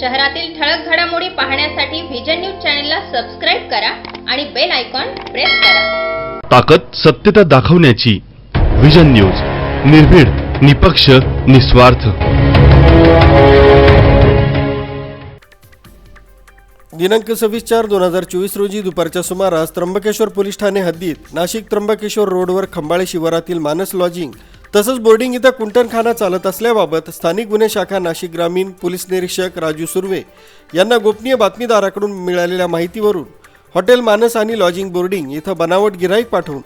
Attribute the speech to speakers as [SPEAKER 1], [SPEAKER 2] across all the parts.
[SPEAKER 1] शहरातील ठळक घडामोडी पाहण्यासाठी व्हिजन न्यूज चॅनलला सबस्क्राईब करा आणि बेल आयकॉन प्रेस करा.
[SPEAKER 2] ताकद सत्यता दाखवण्याची विजन न्यूज निर्भीड निपक्ष निस्वार्थ.
[SPEAKER 3] दिनांक सव्वीस चार दोन हजार चोवीस रोजी दुपारच्या सुमारास त्र्यंबकेश्वर पोलीस ठाणे हद्दीत नाशिक त्र्यंबकेश्वर रोडवर खंबाळे शिवारातील मानस लॉजिंग तसंच बोर्डिंग इथं कुंटणखाना चालत असल्याबाबत स्थानिक गुन्हे शाखा नाशिक ग्रामीण पोलीस निरीक्षक राजू सुर्वे यांना गोपनीय बातमीदाराकडून मिळालेल्या माहितीवरून हॉटेल मानस आणि लॉजिंग बोर्डिंग इथं बनावट गिराईक पाठवून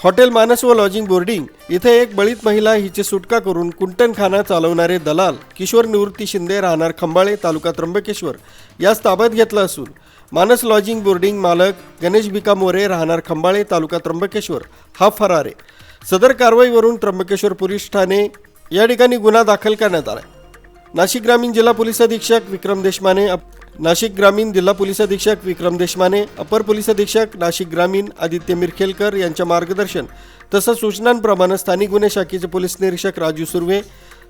[SPEAKER 3] हॉटेल मानस व लॉजिंग बोर्डिंग इथे एक बळीत महिला हिची सुटका करून कुंटणखाना चालवणारे दलाल किशोर निवृत्ती शिंदे राहणार खंबाळे तालुका त्र्यंबकेश्वर यास ताब्यात घेतलं असून मानस लॉजिंग बोर्डिंग मालक गणेश भिका मोरे राहणार खंबाळे तालुका त्र्यंबकेश्वर हा फरार आहे. सदर कारवाईवरून त्र्यंबकेश्वर पोलीस ठाणे या ठिकाणी गुन्हा दाखल करण्यात आला नाशिक ग्रामीण जिल्हा पोलीस अधीक्षक विक्रम देशमाने नाशिक ग्रामीण जिल्हा पोलीस अधीक्षक विक्रम देशमाने अपर पोलीस अधीक्षक नाशिक ग्रामीण आदित्य मिरखेलकर यांच्या मार्गदर्शन तसंच सूचनांप्रमाणे स्थानिक गुन्हे शाखेचे पोलीस निरीक्षक राजू सुर्वे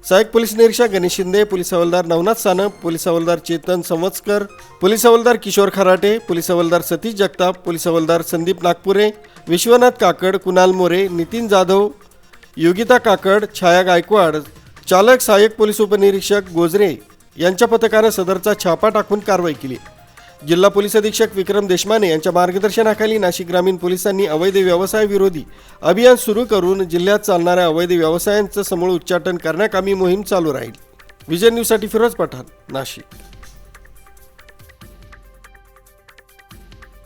[SPEAKER 3] सहाय्यक पोलीस निरीक्षक गणेश शिंदे पोलीस हवालदार नवनाथ सानप पोलीस हवालदार चेतन संवत्सकर पोलीस हवालदार किशोर खराटे पोलीस हवालदार सतीश जगताप पोलीस हवालदार संदीप नागपुरे विश्वनाथ काकड कुणाल मोरे नितीन जाधव योगिता काकड छाया गायकवाड चालक सहाय्यक पोलीस उपनिरीक्षक गोजरे यांच्या पथकानं सदरचा छापा टाकून कारवाई केली. जिल्हा पोलीस अधीक्षक विक्रम देशमाने यांच्या मार्गदर्शनाखाली नाशिक ग्रामीण पोलिसांनी अवैध व्यवसाय विरोधी अभियान सुरू करून जिल्ह्यात चालणाऱ्या अवैध व्यवसायांचं समूळ उच्चाटन करण्याकामी मोहीम चालू राहील. विजय न्यूजसाठी फिरोज पठाण नाशिक.